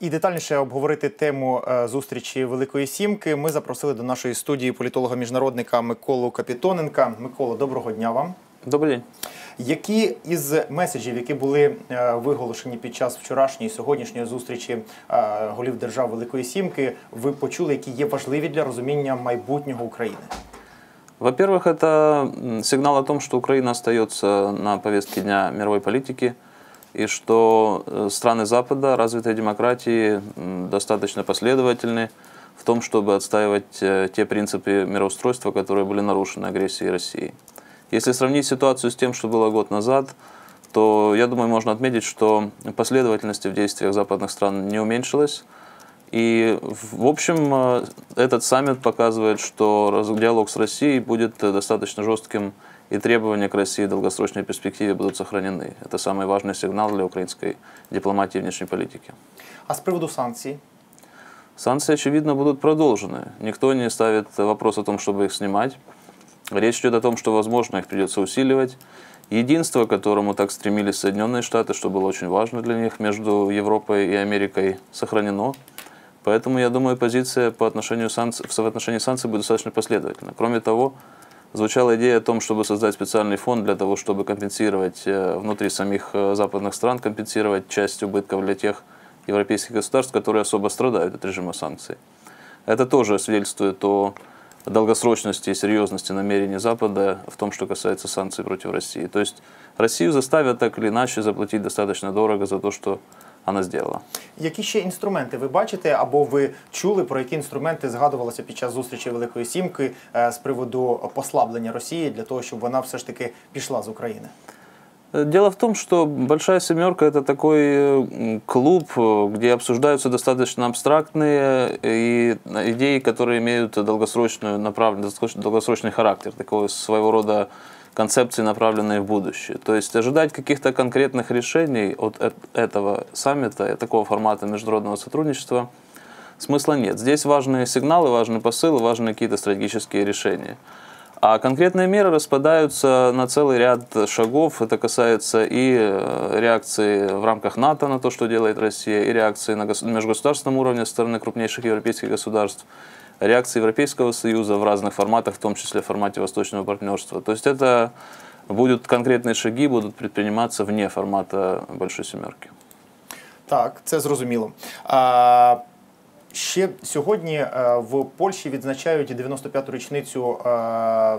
І детальніше обговорити тему е, зустрічі Великої Сімки. Ми запросили до нашої студії політолога-міжнародника Миколу Капітоненка. Микола, доброго дня вам. Добрий день. Які із меседжів, які були е, виголошені під час вчорашньої сьогоднішньої зустрічі е, голів держав Великої Сімки, ви почули, які є важливі для розуміння майбутнього України? Во-первых, это сигнал о том, что Украина остается на повестке дня мировой политики, и что э, страны Запада, развитые демократии, достаточно последовательны в том, чтобы отстаивать э, те принципы мироустройства, которые были нарушены агрессией России. Если сравнить ситуацию с тем, что было год назад, то, я думаю, можно отметить, что последовательности в действиях западных стран не уменьшилась. И, в общем, э, этот саммит показывает, что диалог с Россией будет достаточно жестким, и требования к России в долгосрочной перспективе будут сохранены. Это самый важный сигнал для украинской дипломатии и внешней политики. А з приводу санкцій? Санкции, очевидно, будут продолжены. Никто не ставит вопрос о том, чтобы их снимать. Речь идет о том, что, возможно, их придется усиливать. Единство, к которому так стремились Соединенные Штаты, что было очень важно для них, между Европой и Америкой, сохранено. Поэтому, я думаю, позиция по отношению санкций, в отношении санкций будет достаточно последовательна. Кроме того, звучала идея о том, чтобы создать специальный фонд для того, чтобы компенсировать э, внутри самих э, западных стран, компенсировать часть убытков для тех европейских государств, которые особо страдают от режима санкций. Это тоже свидетельствует о долгосрочности и серьезности намерений Запада в том, что касается санкций против России. То есть Россию заставят так или иначе заплатить достаточно дорого за то, что она сделала. Які ще інструменти ви бачите або ви чули, про які інструменти згадувалося під час зустрічі Великої Сімки е, з приводу послаблення Росії для того, щоб вона все ж таки пішла з України? Э, Дело в том, что Большая Семерка это такой э, м, клуб, э, где обсуждаются достаточно абстрактные и идеи, которые имеют долгосрочную направленность, долгосроч- долгосрочный характер, такого своего рода концепции, направленные в будущее. То есть ожидать каких-то конкретных решений от э- этого саммита, и такого формата международного сотрудничества смысла нет. Здесь важные сигналы, важные посылы, важны какие-то стратегические решения. А конкретные меры распадаются на целый ряд шагов. Это касается и э, реакции в рамках НАТО на то, что делает Россия, и реакции на гос- межгосударственном уровне со стороны крупнейших европейских государств, реакции Европейского Союза в разных форматах, в том числе в формате восточного партнерства. То есть это будут конкретные шаги, будут предприниматься вне формата Большой Семерки. Так, це зрозуміло. А, ще сьогодні е, в Польщі відзначають 95-ту річницю е,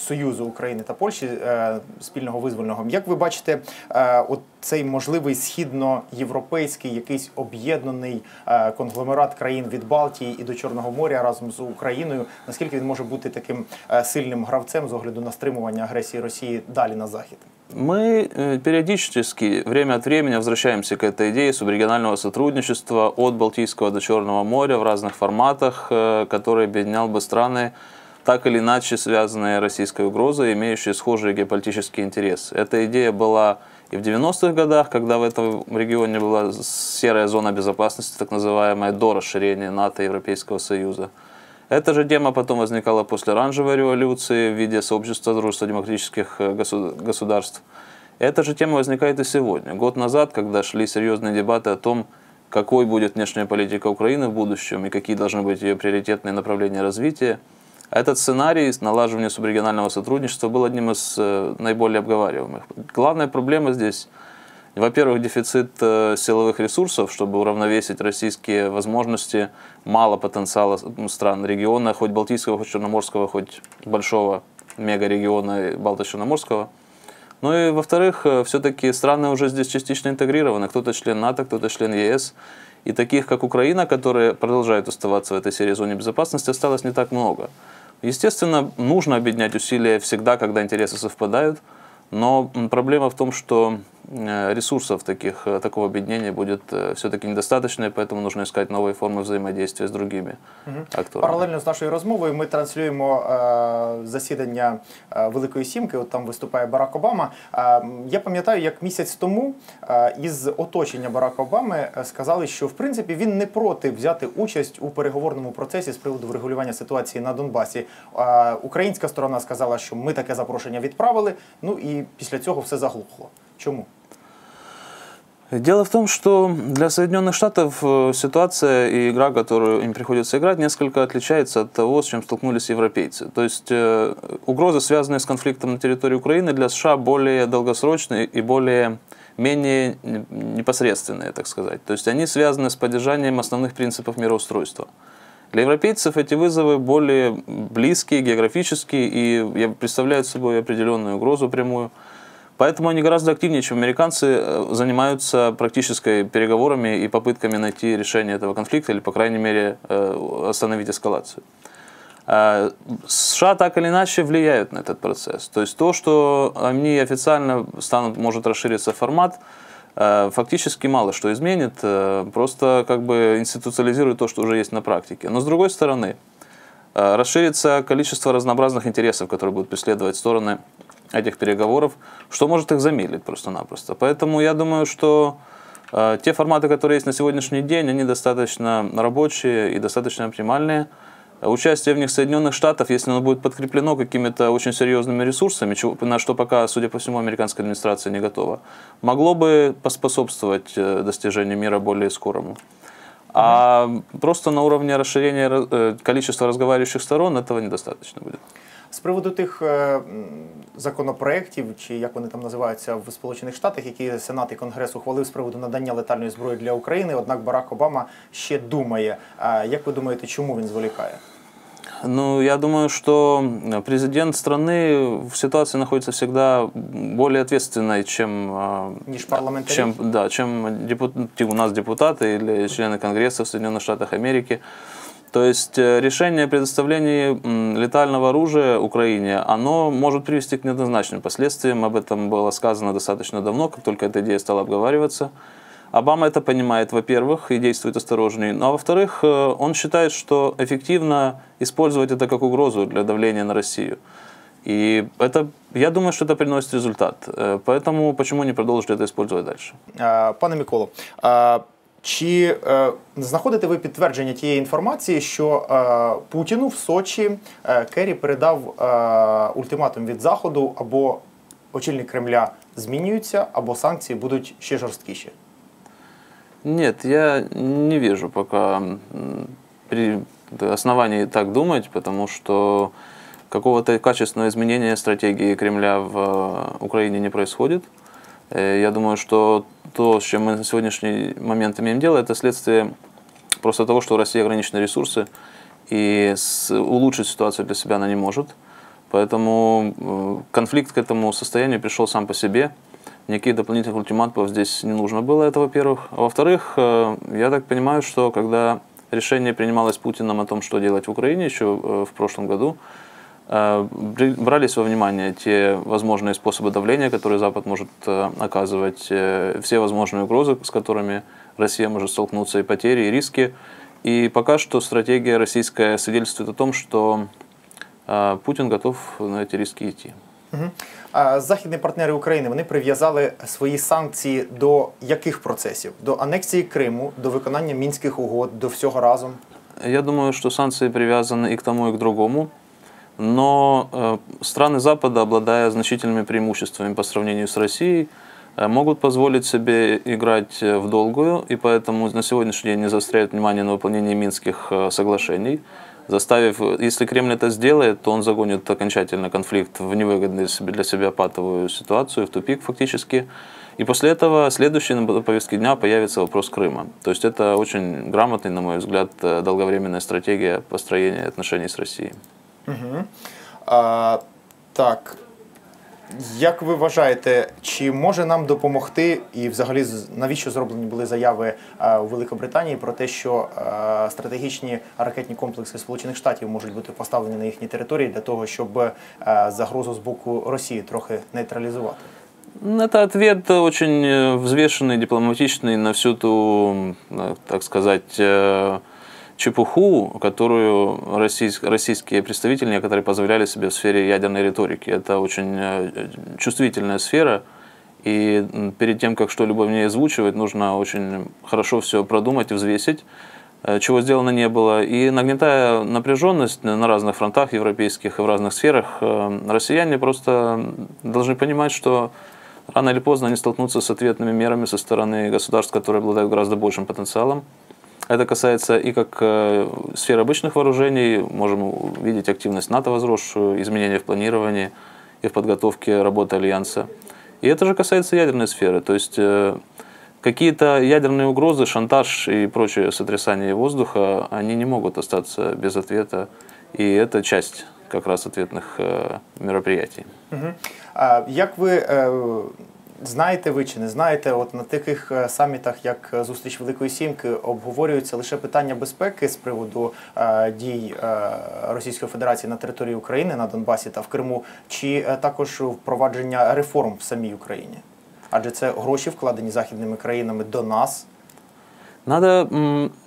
Союзу України та Польщі е, спільного визвольного. Як ви бачите, е, от цей можливий східноєвропейський якийсь об'єднаний е, конгломерат країн від Балтії і до Чорного моря разом з Україною, наскільки він може бути таким е, сильним гравцем з огляду на стримування агресії Росії далі на захід? Мы э, периодически, время от времени, возвращаемся к этой идее субрегионального сотрудничества от Балтийского до Черного моря в разных форматах, э, который объединял бы страны, так или иначе связанные российской угрозой, имеющие схожие геополитические интересы. Эта идея была и в 90-х годах, когда в этом регионе была серая зона безопасности, так называемая, до расширения НАТО и Европейского Союза. Эта же тема потом возникала после оранжевой революции в виде сообщества дружества демократических э, госу- государств. Эта же тема возникает и сегодня. Год назад, когда шли серьезные дебаты о том, какой будет внешняя политика Украины в будущем и какие должны быть ее приоритетные направления развития, этот сценарий налаживания субрегионального сотрудничества был одним из э, наиболее обговариваемых. Главная проблема здесь во-первых, дефицит э, силовых ресурсов, чтобы уравновесить российские возможности, мало потенциала стран региона, хоть Балтийского, хоть Черноморского, хоть большого мегарегиона Балто-Черноморского. Ну и во-вторых, все-таки страны уже здесь частично интегрированы. Кто-то член НАТО, кто-то член ЕС. И таких, как Украина, которые продолжают оставаться в этой серии зоне безопасности, осталось не так много. Естественно, нужно объединять усилия всегда, когда интересы совпадают. Но проблема в том, что ресурсов таких, э, такого объединения будет все-таки недостаточно, и поэтому нужно искать новые формы взаимодействия с другими акторами. Паралельно з нашою розмовою ми транслюємо е, засідання е, Великої Сімки. От там виступає Барак Обама. Е, м, я пам'ятаю, як місяць тому е, із оточення Барака Обами е, сказали, що в принципі він не проти взяти участь у переговорному процесі з приводу врегулювання ситуації на Донбасі. Е, українська сторона сказала, що ми таке запрошення відправили. Ну і після цього все заглухло. Чому? Дело в том, что для Соединенных Штатов э, ситуация и игра, которую им приходится играть, несколько отличается от того, с чем столкнулись европейцы. То есть э, угрозы, связанные с конфликтом на территории Украины, для США более долгосрочные и более менее непосредственные, так сказать. То есть они связаны с поддержанием основных принципов мироустройства. Для европейцев эти вызовы более близкие, географические и представляют собой определенную угрозу прямую. Поэтому они гораздо активнее, чем американцы, э, занимаются практической переговорами и попытками найти решение этого конфликта или, по крайней мере, э, остановить эскалацию. А, США так или иначе влияют на этот процесс. То есть то, что они официально станут, может расшириться формат, э, фактически мало что изменит, просто как бы институциализирует то, что уже есть на практике. Но с другой стороны, расширится количество разнообразных интересов, которые будут преследовать стороны этих переговоров, что может их замедлить просто-напросто. Поэтому я думаю, что э, те форматы, которые есть на сегодняшний день, они достаточно рабочие и достаточно оптимальные. Участие в них Соединенных Штатов, если оно будет подкреплено какими-то очень серьезными ресурсами, на что пока, судя по всему, американская администрация не готова, могло бы поспособствовать э, достижению мира более скорому. А просто на уровне расширения э, количества разговаривающих сторон этого недостаточно будет. З приводу тих е, законопроєктів, чи як вони там називаються в Сполучених Штатах, які Сенат і Конгрес ухвалив з приводу надання летальної зброї для України, однак Барак Обама ще думає. Як ви думаєте, чому він зволікає? Ну, я думаю, что президент страны в ситуации находится всегда более ответственной, чем, чем, да, чем депут, у нас депутаты или члены Конгресса в Соединенных Штатах Америки. То есть э, решение о предоставлении летального оружия Украине, оно может привести к неоднозначным последствиям. Об этом было сказано достаточно давно, как только эта идея стала обговариваться. Обама это понимает, во-первых, и действует осторожнее. Ну а во-вторых, э, он считает, что эффективно использовать это как угрозу для давления на Россию. И это, я думаю, что это приносит результат. Э, поэтому почему не продолжить это использовать дальше? Пане Миколо, Чи е, знаходите ви підтвердження тієї інформації, що е, Путіну в Сочі е, Керрі передав е, ультиматум від Заходу або очільник Кремля змінюються, або санкції будуть ще жорсткіші? Нет, я не вижу пока при основании так думать, потому что какого-то качественного изменения стратегии Кремля в э, Украине не происходит. Э, я думаю, что то, с чем мы на сегодняшний момент имеем дело, это следствие просто того, что у России ограничены ресурсы, и улучшить ситуацию для себя она не может. Поэтому э, конфликт к этому состоянию пришел сам по себе. Никаких дополнительных ультиматумов здесь не нужно было, это во-первых. А во-вторых, э, я так понимаю, что когда решение принималось Путиным о том, что делать в Украине еще в прошлом году, брались во внимание те возможные способы давления, которые Запад может э, оказывать, э, все возможные угрозы, с которыми Россия может столкнуться, и потери, и риски. И пока что стратегия российская свидетельствует о том, что Путін готов на ці риски йти. Угу. Західні партнери України вони прив'язали свої санкції до яких процесів? До анексії Криму, до виконання мінських угод, до всього разом? Я думаю, що санкції прив'язані і к тому, і к другому. Но э, страны Запада, обладая значительными преимуществами по сравнению с Россией, э, могут позволить себе играть э, в долгую, и поэтому на сегодняшний день не заостряют внимание на выполнении Минских соглашений, заставив, если Кремль это сделает, то он загонит окончательно конфликт в невыгодную для себя патовую ситуацию, в тупик фактически. И после этого следующий на повестке дня появится вопрос Крыма. То есть это очень грамотный, на мой взгляд, долговременная стратегия построения отношений с Россией. Угу. А, Так. Як ви вважаєте, чи може нам допомогти, і взагалі навіщо зроблені були заяви у Великобританії про те, що стратегічні ракетні комплекси Сполучених Штатів можуть бути поставлені на їхній території для того, щоб загрозу з боку Росії трохи нейтралізувати? Это ответ очень э, взвешенный, дипломатичный на всю ту, так сказать, э, чепуху, которую российские представители некоторые позволяли себе в сфере ядерной риторики. Это очень э, чувствительная сфера, и перед тем, как что-либо в ней озвучивать, нужно очень хорошо все продумать и взвесить, э, чего сделано не было. И нагнетая напряженность на разных фронтах европейских и в разных сферах, э, россияне просто должны понимать, что рано или поздно они столкнутся с ответными мерами со стороны государств, которые обладают гораздо большим потенциалом. Это касается и как э, сферы обычных вооружений, можем увидеть активность НАТО возросшую, изменения в планировании и в подготовке работы Альянса. И это же касается ядерной сферы, то есть э, какие-то ядерные угрозы, шантаж и прочее сотрясание воздуха, они не могут остаться без ответа, и это часть как раз ответных э, мероприятий. Угу. А як ви знаєте ви чи не знаєте, от на таких е, самітах, як зустріч Великої Сімки, обговорюються лише питання безпеки з приводу е, дій е, Російської Федерації на території України на Донбасі та в Криму, чи е, також впровадження реформ в самій Україні? Адже це гроші вкладені західними країнами до нас. Надо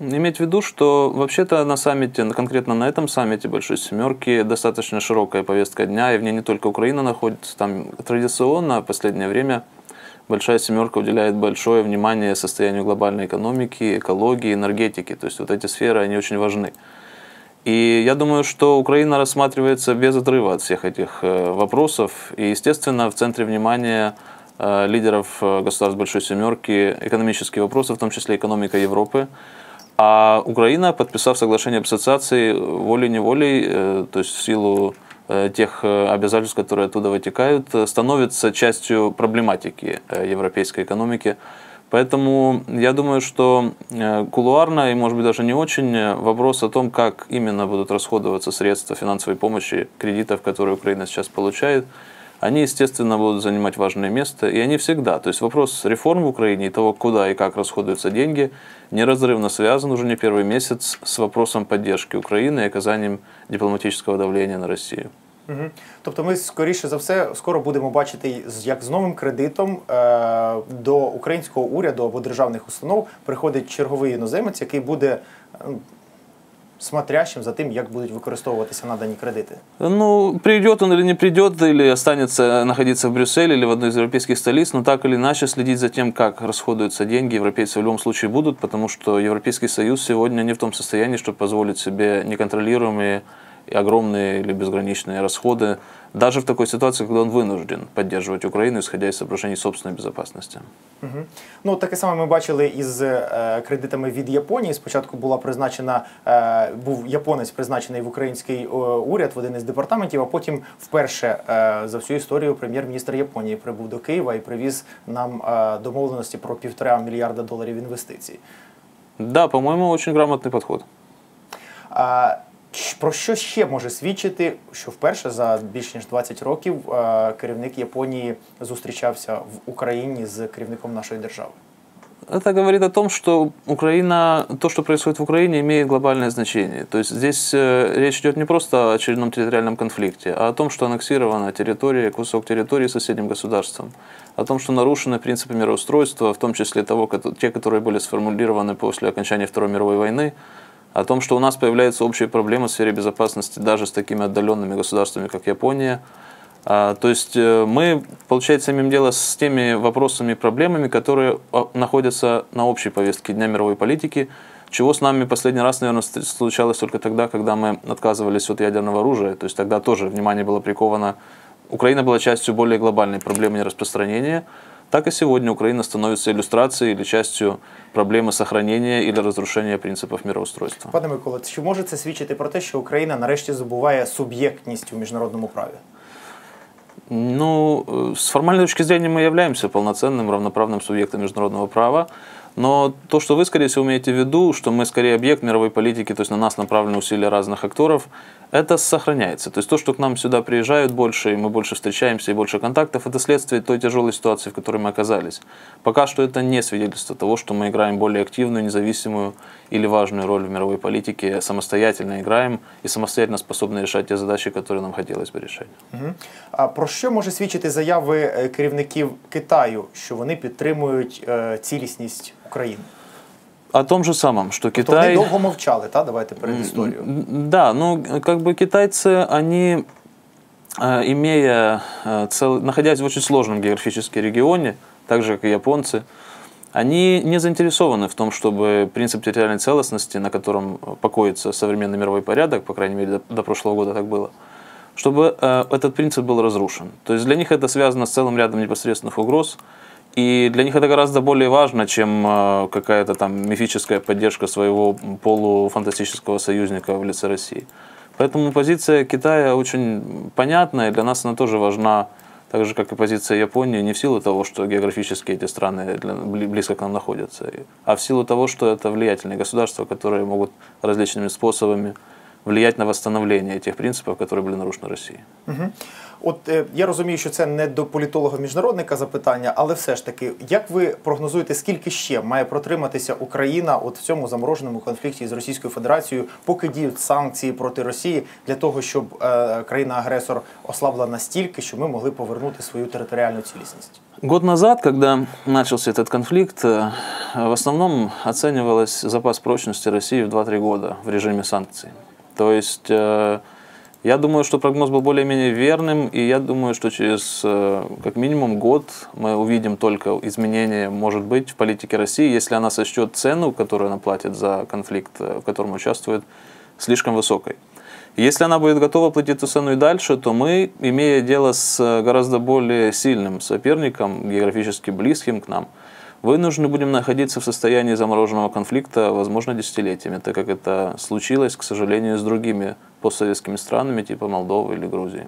иметь в виду, что вообще-то на саммите, конкретно на этом саммите Большой Семерки, достаточно широкая повестка дня, и в ней не только Украина находится. Там традиционно в последнее время Большая Семерка уделяет большое внимание состоянию глобальной экономики, экологии, энергетики. То есть вот эти сферы, они очень важны. И я думаю, что Украина рассматривается без отрыва от всех этих э, вопросов. И, естественно, в центре внимания э, лидеров э, государств Большой Семерки экономические вопросы, в том числе экономика Европы. А Украина, подписав соглашение об ассоциации, волей-неволей, то есть в силу тех обязательств, которые оттуда вытекают, становится частью проблематики европейской экономики. Поэтому я думаю, что э, кулуарно и, может быть, даже не очень э, вопрос о том, как именно будут расходоваться средства финансовой помощи, кредитов, которые Украина сейчас получает, они, естественно, будут занимать важное место, и они всегда. То есть вопрос реформ в Украине и того, куда и как расходуются деньги, неразрывно связан уже не первый месяц с вопросом поддержки Украины и оказанием дипломатического давления на Россию. Угу. Тобто, ми скоріше за все скоро будемо бачити, як з новим кредитом е, до українського уряду або державних установ приходить черговий іноземець, який буде е, смотрящим за тим, як будуть використовуватися надані кредити. Ну, придет он или не придет, или останется находиться в Брюсселе или в одной из европейских столиц, но так или иначе следить за тем, как расходуются деньги, европейцы в любом случае будут, потому что Европейский Союз сегодня не в том состоянии, чтобы позволить себе неконтролируемые и огромные или безграничные расходы, даже в такой ситуации, когда он вынужден поддерживать Украину, исходя из соображений собственной безопасности. Угу. Ну таке саме ми бачили із е, кредитами від Японії. Спочатку була призначена е, був японець призначений в український е, уряд в один із департаментів. А потім вперше е, за всю історію прем'єр-міністр Японії прибув до Києва і привіз нам е, домовленості про півтора мільярда доларів інвестицій. Да, по-моему, очень грамотный подход. А, про що ще може свідчити, що вперше за більш ніж 20 років е, керівник Японії зустрічався в Україні з керівником нашої держави? Это говорит о том, что Украина, то, что происходит в Украине, имеет глобальное значение. То есть здесь э, речь идет не просто о очередном территориальном конфликте, а о том, что аннексирована территория, кусок территории соседним государством, о том, что нарушены принципы мироустройства, в том числе того, те, которые были сформулированы после окончания Второй мировой войны, о том, что у нас появляются общие проблемы в сфере безопасности даже с такими отдаленными государствами, как Япония. А, то есть э, мы, получается, имеем дело с теми вопросами и проблемами, которые а, находятся на общей повестке Дня мировой политики, чего с нами последний раз, наверное, случалось только тогда, когда мы отказывались от ядерного оружия. То есть тогда тоже внимание было приковано. Украина была частью более глобальной проблемы нераспространения так и сегодня Украина становится иллюстрацией или частью проблеми сохранення или разрушения принципів мироустройства. Пане Микола, чи може це свідчити про те, що Україна нарешті забуває суб'єктність у міжнародному праві? Ну, с формальной точки зрения мы являемся полноценным, равноправным субъектом международного права, но то, что вы, скорее всего, имеете в виду, что мы скорее объект мировой политики, то есть на нас направлены усилия разных акторов, это сохраняется. То есть то, что к нам сюда приезжают больше, и мы больше встречаемся, и больше контактов, это следствие той тяжелой ситуации, в которой мы оказались. Пока что это не свидетельство того, что мы играем более активную, независимую или важную роль в мировой политике, самостоятельно играем и самостоятельно способны решать те задачи, которые нам хотелось бы решать. Угу. А про що може свідчити заяви керівників Китаю, що вони підтримують цілісність України? О том же самом, что Китай... Китай... Они долго молчали, да? Давайте перед историю. Да, ну, как бы китайцы, они, э, имея, э, цел... находясь в очень сложном географическом регионе, так же, как и японцы, они не заинтересованы в том, чтобы принцип территориальной целостности, на котором покоится современный мировой порядок, по крайней мере, до, до прошлого года так было, чтобы э, этот принцип был разрушен. То есть для них это связано с целым рядом непосредственных угроз, и для них это гораздо более важно, чем э, какая-то там мифическая поддержка своего полуфантастического союзника в лице России. Поэтому позиция Китая очень понятная, для нас она тоже важна, так же, как и позиция Японии, не в силу того, что географически эти страны близко к нам находятся, а в силу того, что это влиятельные государства, которые могут различными способами влиять на восстановление этих принципов, которые были нарушены Россией. Угу. От е, я розумію, що це не до політолога-міжнародника запитання, але все ж таки, як ви прогнозуєте, скільки ще має протриматися Україна от в цьому замороженому конфлікті з Російською Федерацією, поки діють санкції проти Росії для того, щоб е, країна-агресор ослабла настільки, щоб ми могли повернути свою територіальну цілісність? Год назад, когда начался этот конфликт, э, в основном оценивалось запас прочности России в 2-3 года в режиме санкций. То есть э, я думаю, что прогноз был более-менее верным, и я думаю, что через э, как минимум год мы увидим только изменения, может быть, в политике России, если она сочтет цену, которую она платит за конфликт, э, в котором участвует, слишком высокой. Если она будет готова платить эту цену и дальше, то мы, имея дело с гораздо более сильным соперником, географически близким к нам, вынуждены будем находиться в состоянии замороженного конфликта, возможно, десятилетиями, так как это случилось, к сожалению, с другими постсоветскими странами типа Молдовы или Грузии.